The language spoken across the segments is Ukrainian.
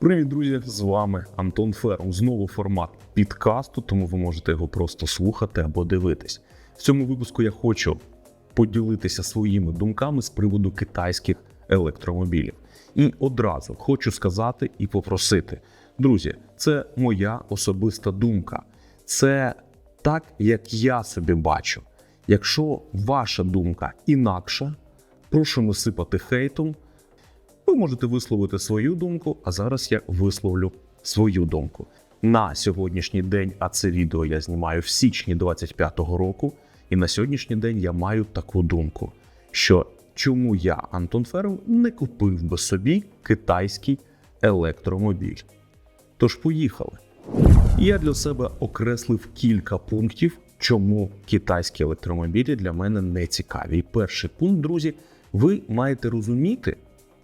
Привіт, друзі! З вами Антон Ферум. Знову формат підкасту, тому ви можете його просто слухати або дивитись. В цьому випуску я хочу поділитися своїми думками з приводу китайських електромобілів. І одразу хочу сказати і попросити: друзі, це моя особиста думка. Це так, як я собі бачу. Якщо ваша думка інакша, прошу не сипати хейтом. Ви можете висловити свою думку, а зараз я висловлю свою думку. На сьогоднішній день, а це відео я знімаю в січні 25-го року, і на сьогоднішній день я маю таку думку, що чому я, Антон Ферм, не купив би собі китайський електромобіль. Тож поїхали. Я для себе окреслив кілька пунктів, чому китайські електромобілі для мене не цікаві. І перший пункт, друзі, ви маєте розуміти,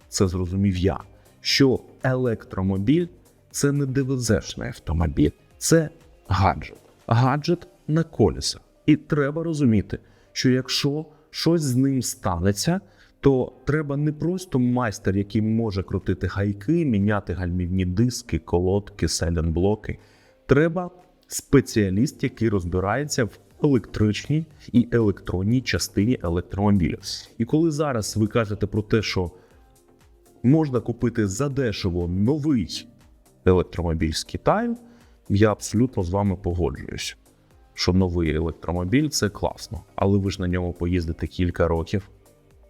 це зрозумів я, що електромобіль це не ДВЗшний автомобіль, це гаджет. Гаджет на колесах. І треба розуміти, що якщо щось з ним станеться, то треба не просто майстер, який може крутити гайки, міняти гальмівні диски, колодки, селенблоки. Треба спеціаліст, який розбирається в електричній і електронній частині електромобіля. І коли зараз ви кажете про те, що можна купити задешево новий електромобіль з Китаю, я абсолютно з вами погоджуюсь, що новий електромобіль це класно, але ви ж на ньому поїздите кілька років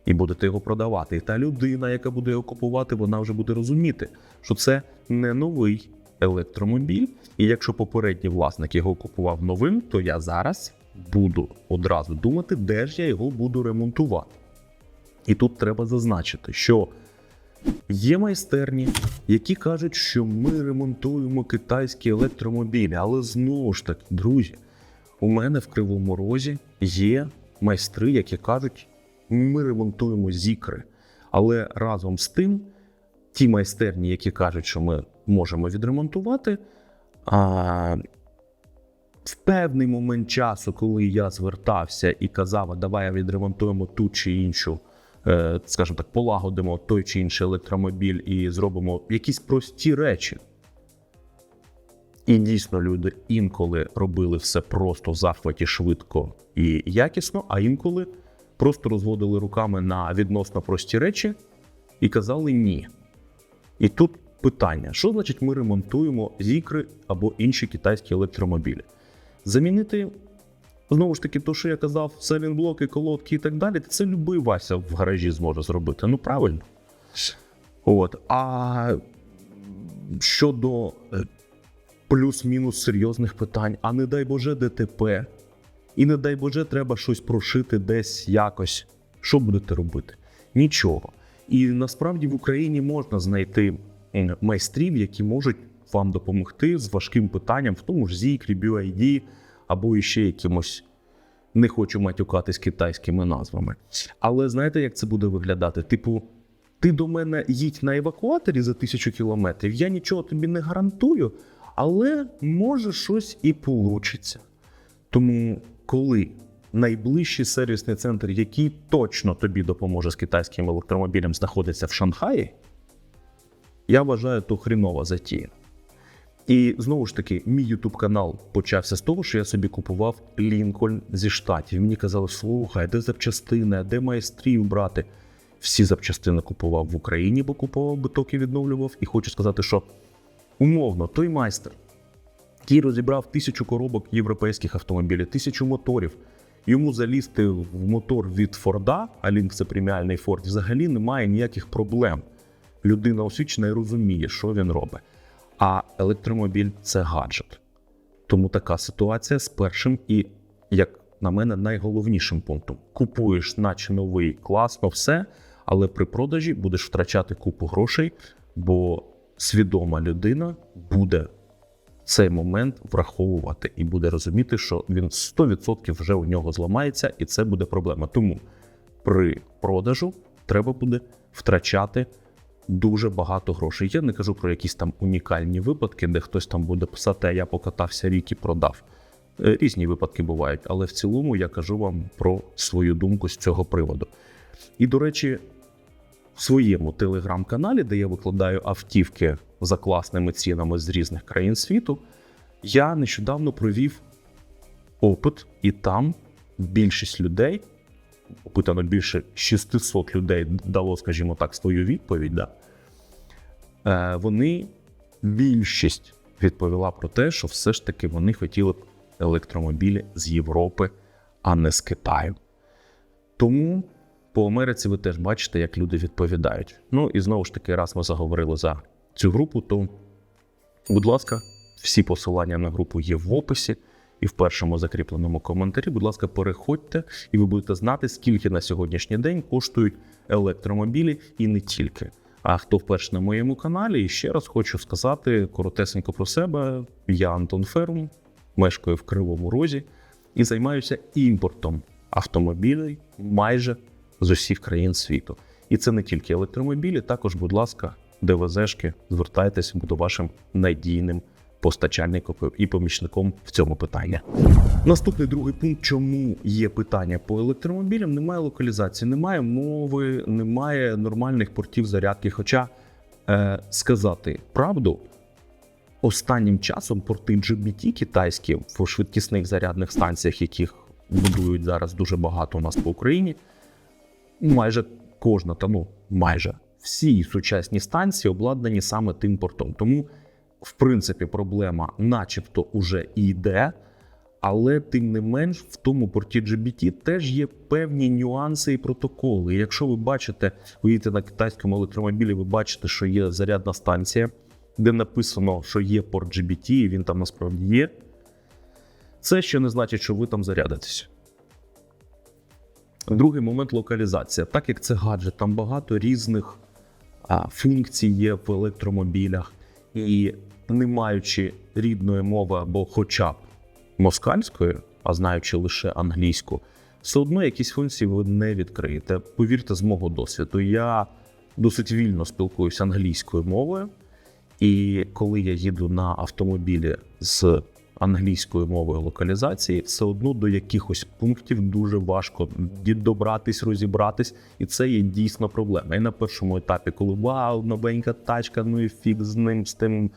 і будете його продавати. І та людина, яка буде його купувати, вона вже буде розуміти, що це не новий електромобіль. І якщо попередній власник його купував новим, то я зараз буду одразу думати, де ж я його буду ремонтувати. І тут треба зазначити, що Є майстерні, які кажуть, що ми ремонтуємо китайські електромобілі, але знову ж таки, друзі, у мене в Кривому Розі є майстри, які кажуть, ми ремонтуємо зікри. Але разом з тим, ті майстерні, які кажуть, що ми можемо відремонтувати, а, в певний момент часу, коли я звертався і казав, давай відремонтуємо ту чи іншу скажімо так, полагодимо той чи інший електромобіль і зробимо якісь прості речі. І дійсно люди інколи робили все просто в захваті швидко і якісно, а інколи просто розводили руками на відносно прості речі і казали ні. І тут питання: що значить ми ремонтуємо зікри або інші китайські електромобілі? Замінити Знову ж таки, то, що я казав, селінблоки, колодки і так далі, це любий Вася в гаражі зможе зробити. Ну правильно. От. А щодо е, плюс-мінус серйозних питань, а не дай Боже ДТП, і не дай Боже, треба щось прошити десь якось. Що будете робити? Нічого. І насправді в Україні можна знайти майстрів, які можуть вам допомогти з важким питанням, в тому ж Зікрі, BYD, або іще якимось. Не хочу матюкатись китайськими назвами. Але знаєте, як це буде виглядати? Типу, ти до мене їдь на евакуаторі за тисячу кілометрів, я нічого тобі не гарантую, але може щось і получиться. Тому, коли найближчий сервісний центр, який точно тобі допоможе з китайським електромобілем, знаходиться в Шанхаї, я вважаю, то хрінова затія. І знову ж таки, мій ютуб канал почався з того, що я собі купував Лінкольн зі штатів. Мені казали, слухай, де запчастини, де майстрів брати. Всі запчастини купував в Україні, бо купував биток і відновлював. І хочу сказати, що умовно, той майстер, який розібрав тисячу коробок європейських автомобілів, тисячу моторів. Йому залізти в мотор від Форда, а Лінк це преміальний Форд, взагалі немає ніяких проблем. Людина освічена і розуміє, що він робить. А електромобіль це гаджет. Тому така ситуація з першим і, як на мене, найголовнішим пунктом. Купуєш, наче новий, класно, все, але при продажі будеш втрачати купу грошей, бо свідома людина буде цей момент враховувати і буде розуміти, що він 100% вже у нього зламається, і це буде проблема. Тому при продажу треба буде втрачати дуже багато грошей. Я не кажу про якісь там унікальні випадки, де хтось там буде писати, а я покатався рік і продав. Е, Різні випадки бувають, але в цілому я кажу вам про свою думку з цього приводу. І, до речі, в своєму телеграм-каналі, де я викладаю автівки за класними цінами з різних країн світу. Я нещодавно провів опит, і там більшість людей, опитано більше 600 людей дало, скажімо так, свою відповідь. Да? Е, вони більшість відповіла про те, що все ж таки вони хотіли б електромобілі з Європи, а не з Китаю. Тому по Америці ви теж бачите, як люди відповідають. Ну і знову ж таки, раз ми заговорили за цю групу, то, будь ласка, всі посилання на групу є в описі і в першому закріпленому коментарі. Будь ласка, переходьте, і ви будете знати, скільки на сьогоднішній день коштують електромобілі і не тільки. А хто вперше на моєму каналі, і ще раз хочу сказати коротесенько про себе. Я Антон Ферм, мешкаю в Кривому Розі і займаюся імпортом автомобілів майже з усіх країн світу. І це не тільки електромобілі, також, будь ласка, ДВЗшки, звертайтеся, буду вашим надійним постачальником і помічником в цьому питанні. Наступний другий пункт, чому є питання по електромобілям, немає локалізації, немає мови, немає нормальних портів зарядки. Хоча е, сказати правду, останнім часом порти GBT китайські в швидкісних зарядних станціях, яких будують зараз дуже багато у нас по Україні, майже кожна, та ну майже всі сучасні станції обладнані саме тим портом. Тому, в принципі, проблема, начебто, уже і йде. Але тим не менш, в тому порті GBT теж є певні нюанси і протоколи. Якщо ви бачите, ви їдете на китайському електромобілі, ви бачите, що є зарядна станція, де написано, що є порт GBT, і він там насправді є. Це ще не значить, що ви там зарядитесь. Другий момент локалізація. Так як це гаджет, там багато різних а, функцій є в електромобілях, і не маючи рідної мови або хоча б москальської, а знаючи лише англійську, все одно якісь функції ви не відкриєте. Повірте, з мого досвіду, я досить вільно спілкуюся англійською мовою, і коли я їду на автомобілі з англійською мовою локалізації, все одно до якихось пунктів дуже важко добратись, розібратись, і це є дійсно проблема. І на першому етапі, коли вау, новенька тачка, ну і фіг з ним, з тим.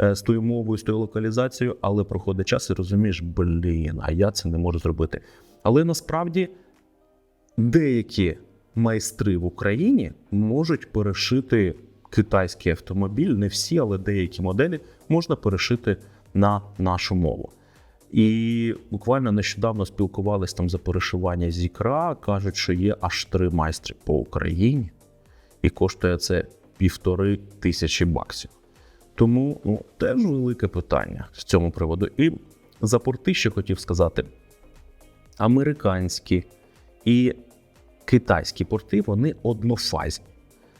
Е, З тою мовою, з тою локалізацією, але проходить час і розумієш, блін, а я це не можу зробити. Але насправді деякі майстри в Україні можуть перешити китайський автомобіль, не всі, але деякі моделі можна перешити на нашу мову. І буквально нещодавно спілкувалися там за перешивання з ікра. Кажуть, що є аж три майстри по Україні, і коштує це півтори тисячі баксів. Тому ну, теж велике питання з цьому приводу. І за порти ще хотів сказати: американські і китайські порти вони однофазні.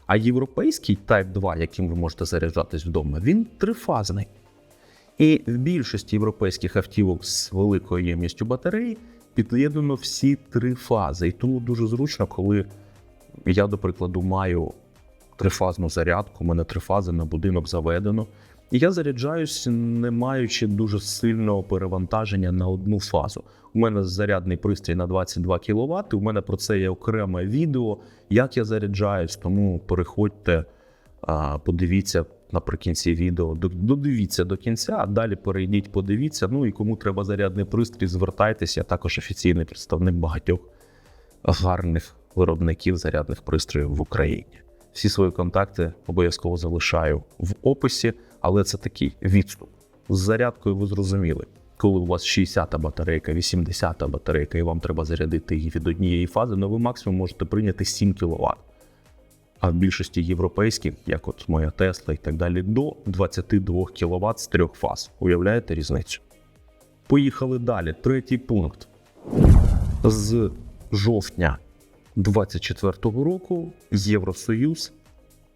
А європейський Type 2, яким ви можете заряджатись вдома, він трифазний. І в більшості європейських автівок з великою ємністю батареї під'єднано всі три фази. І тому дуже зручно, коли я, до прикладу, маю трифазну зарядку, у мене три фази на будинок заведено. І я заряджаюсь, не маючи дуже сильного перевантаження на одну фазу. У мене зарядний пристрій на 22 кВт, у мене про це є окреме відео, як я заряджаюсь, тому переходьте, подивіться наприкінці відео, додивіться до кінця, а далі перейдіть, подивіться. Ну і кому треба зарядний пристрій, звертайтеся. Я також офіційний представник багатьох гарних виробників зарядних пристроїв в Україні. Всі свої контакти обов'язково залишаю в описі, але це такий відступ. З зарядкою ви зрозуміли. Коли у вас 60-та батарейка, 80-та батарейка, і вам треба зарядити її від однієї фази, ну ви максимум можете прийняти 7 кВт. А в більшості європейських, як от моя Тесла і так далі, до 22 кВт з трьох фаз. Уявляєте різницю? Поїхали далі. Третій пункт. З жовтня 2024 року Євросоюз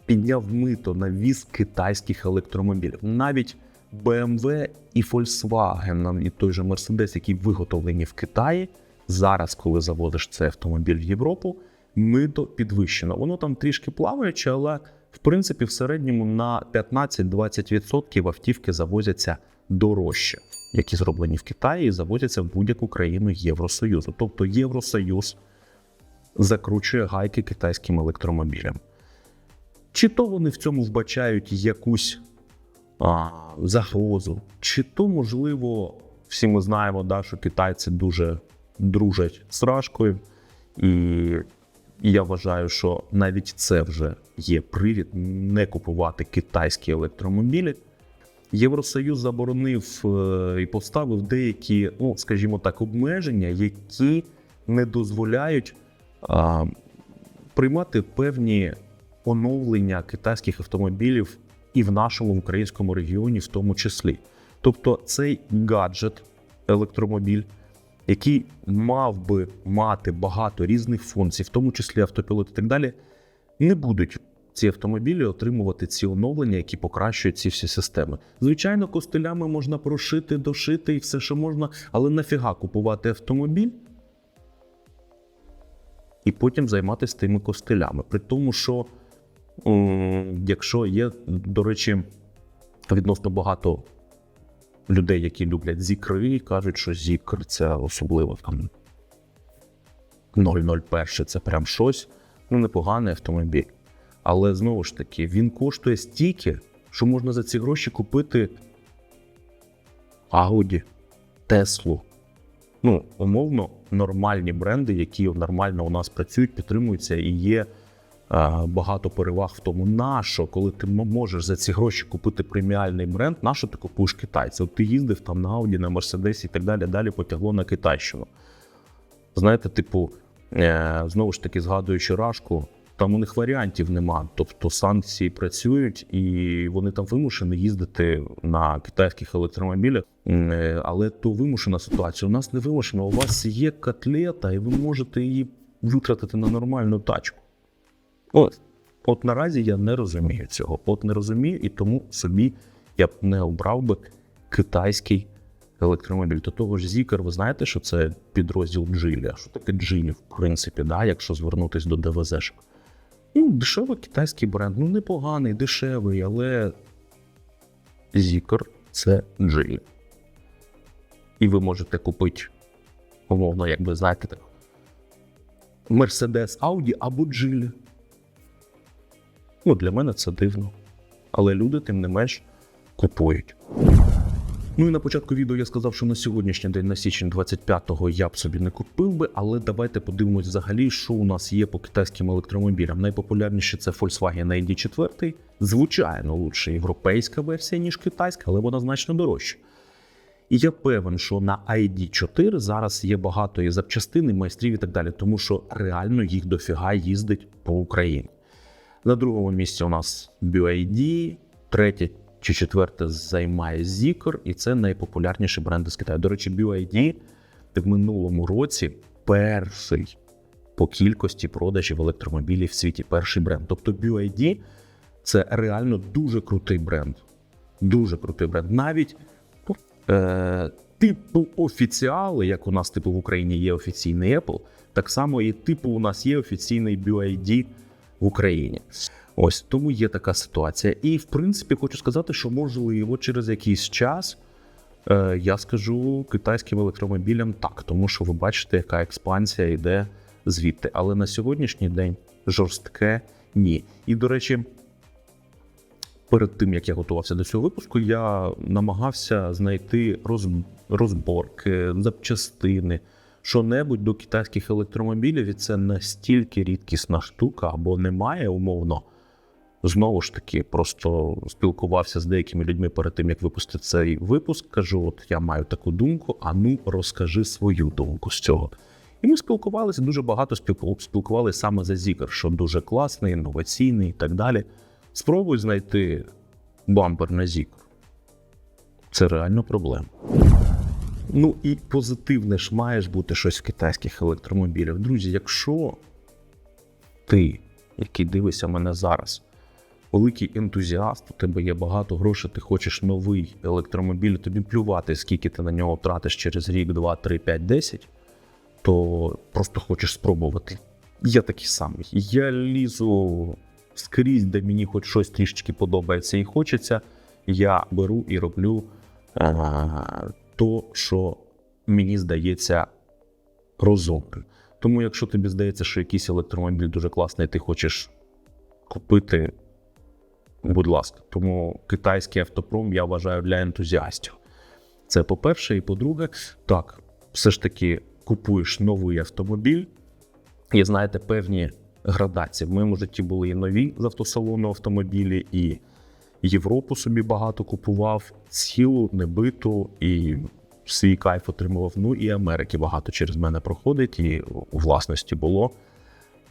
підняв мито на віз китайських електромобілів. Навіть BMW і Volkswagen, і той же Mercedes, які виготовлені в Китаї, зараз, коли заводиш цей автомобіль в Європу, мито підвищено. Воно там трішки плаваюче, але в принципі в середньому на 15-20% автівки завозяться дорожче, які зроблені в Китаї, і завозяться в будь-яку країну Євросоюзу. Тобто Євросоюз закручує гайки китайським електромобілям. Чи то вони в цьому вбачають якусь а, загрозу, чи то, можливо, всі ми знаємо, да, що китайці дуже дружать з Рашкою, і я вважаю, що навіть це вже є привід не купувати китайські електромобілі. Євросоюз заборонив е, і поставив деякі, ну скажімо так, обмеження, які не дозволяють приймати певні оновлення китайських автомобілів і в нашому українському регіоні, в тому числі. Тобто, цей гаджет, електромобіль, який мав би мати багато різних функцій, в тому числі автопілот і так далі, не будуть ці автомобілі отримувати ці оновлення, які покращують ці всі системи. Звичайно, костилями можна прошити, дошити і все, що можна, але нафіга купувати автомобіль і потім займатися тими костилями. При тому, що якщо є, до речі, відносно багато людей, які люблять зікри, кажуть, що зікр це особливо там 001 це прям щось. Ну, непоганий автомобіль. Але знову ж таки, він коштує стільки, що можна за ці гроші купити Audi, Теслу. Ну, умовно, нормальні бренди, які нормально у нас працюють, підтримуються і є е, багато переваг в тому, нащо, коли ти можеш за ці гроші купити преміальний бренд, нащо ти купуєш китайця? От ти їздив там на Ауді, на Мерседесі і так далі, далі потягло на Китайщину. Знаєте, типу, е, знову ж таки, згадуючи Рашку, там у них варіантів нема. Тобто санкції працюють і вони там вимушені їздити на китайських електромобілях. Е, Але то вимушена ситуація. У нас не вимушена. У вас є котлета, і ви можете її витратити на нормальну тачку. От, от наразі я не розумію цього. От не розумію, і тому собі я б не обрав би китайський електромобіль. До того ж, Зікер, ви знаєте, що це підрозділ Джилі. Що таке Джилі, в принципі, да, якщо звернутися до ДВЗшок? Ну, дешевий китайський бренд, ну непоганий, дешевий, але Зікер це Джилі. І ви можете купити, умовно, як ви знаєте, Mercedes Audi або Джилі. Ну, для мене це дивно. Але люди, тим не менш, купують. Ну і на початку відео я сказав, що на сьогоднішній день, на січень 25-го, я б собі не купив би, але давайте подивимось взагалі, що у нас є по китайським електромобілям. Найпопулярніше це Volkswagen ID4. Звичайно, лучше європейська версія, ніж китайська, але вона значно дорожча. І я певен, що на ID4 зараз є багато і запчастин, і майстрів і так далі, тому що реально їх дофіга їздить по Україні. На другому місці у нас BYD, третє чи четверте займає Zikr, і це найпопулярніші бренди з Китаю. До речі, BYD в минулому році перший по кількості продажів електромобілів в світі. Перший бренд. Тобто BYD це реально дуже крутий бренд. Дуже крутий бренд. Навіть е, типу офіціали, як у нас типу в Україні є офіційний Apple, так само і типу у нас є офіційний BYD в Україні. Ось тому є така ситуація. І в принципі хочу сказати, що можливо через якийсь час е, я скажу китайським електромобілям так, тому що ви бачите, яка експансія йде звідти. Але на сьогоднішній день жорстке ні. І до речі, перед тим як я готувався до цього випуску, я намагався знайти роз, розборки, запчастини, що-небудь до китайських електромобілів, і це настільки рідкісна штука, або немає умовно. Знову ж таки, просто спілкувався з деякими людьми перед тим, як випустити цей випуск. Кажу: от я маю таку думку, а ну розкажи свою думку з цього. І ми спілкувалися дуже багато спілку- спілкувалися саме за Zikr, що дуже класний, інноваційний і так далі. Спробуй знайти бампер на Zikr. Це реально проблема. Ну і позитивне ж маєш бути щось в китайських електромобілях. Друзі, якщо ти, який дивишся мене зараз, великий ентузіаст, у тебе є багато грошей, ти хочеш новий електромобіль, тобі плювати, скільки ти на нього втратиш через рік, 2, 3, 5, 10, то просто хочеш спробувати. Я такий самий. Я лізу скрізь, де мені хоч щось трішечки подобається і хочеться. Я беру і роблю то, що мені здається розумним. Тому, якщо тобі здається, що якийсь електромобіль дуже класний, ти хочеш купити, Будь ласка, тому китайський автопром я вважаю для ентузіастів. Це по-перше, і по-друге, так, все ж таки купуєш новий автомобіль, і знаєте, певні градації. В моєму житті були і нові з автосалону автомобілі, і Європу собі багато купував, цілу, небиту, і свій кайф отримував. Ну і Америки багато через мене проходить, і у власності було.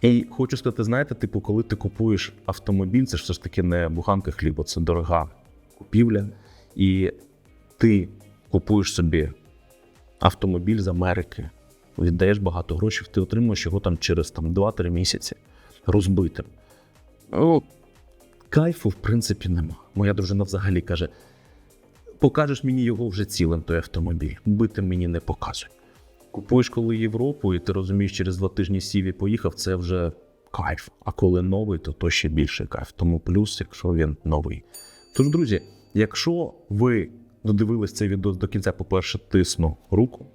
І хочу сказати, знаєте, типу, коли ти купуєш автомобіль, це ж все ж таки не буханка хліба, це дорога купівля. І ти купуєш собі автомобіль з Америки, віддаєш багато грошей, ти отримуєш його там через там, 2-3 місяці розбитим. Ну, кайфу, в принципі, нема. Моя дружина взагалі каже: покажеш мені його вже цілим, той автомобіль. Битим мені не показуй. Купуєш коли Європу, і ти розумієш, через два тижні сів і поїхав, це вже кайф. А коли новий, то то ще більше кайф. Тому плюс, якщо він новий. Тож, друзі, якщо ви додивились цей відео до кінця, по-перше, тисну руку.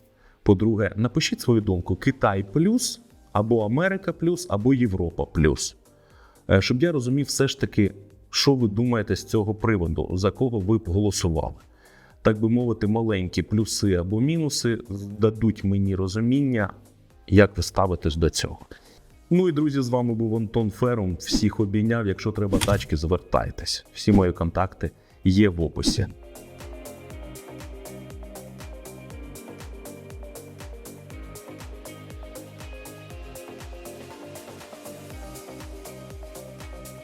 По-друге, напишіть свою думку: Китай плюс, або Америка плюс, або Європа плюс. Е, Щоб я розумів все ж таки, що ви думаєте з цього приводу, за кого ви б голосували. Так би мовити, маленькі плюси або мінуси дадуть мені розуміння, як ви ставитесь до цього. Ну і друзі, з вами був Антон Ферум. Всіх обійняв. Якщо треба тачки, звертайтесь. Всі мої контакти є в описі.